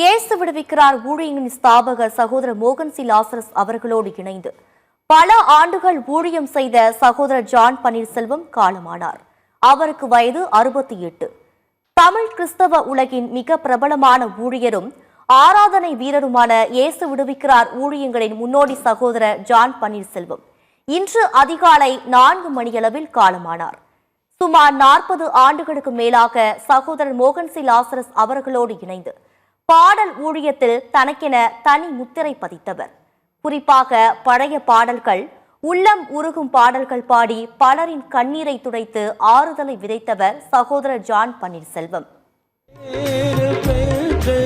இயேசு விடுவிக்கிறார் ஊழியங்களின் ஸ்தாபகர் சகோதரர் மோகன் சி. லாசரஸ் அவர்களோடு இணைந்து. பல ஆண்டுகள் ஊழியம் செய்த சகோதரர் ஜான் பன்னீர்செல்வம் காலமானார். அவருக்கு வயது அறுபத்தி எட்டு. தமிழ் கிறிஸ்தவ உலகின் மிக பிரபலமான ஊழியரும் ஆராதனை வீரருமான இயேசு விடுவிக்கிறார் ஊழியங்களின் முன்னோடி சகோதரர் ஜான் பன்னீர்செல்வம். இன்று அதிகாலை நான்கு மணியளவில் காலமானார். சுமார் நாற்பது ஆண்டுகளுக்கு மேலாக சகோதரர் மோகன் சி. லாசரஸ் அவர்களோடு இணைந்து. பாடல் ஊழியத்தில் தனக்கென தனி முத்திரை பதித்தவர். குறிப்பாக பழைய பாடல்கள் உள்ளம் உருகும் பாடல்கள் பாடி பலரின் கண்ணீரை துடைத்து ஆறுதலை விதைத்தவர் சகோதரர் ஜான் பன்னீர்செல்வம். பேறு பெற்று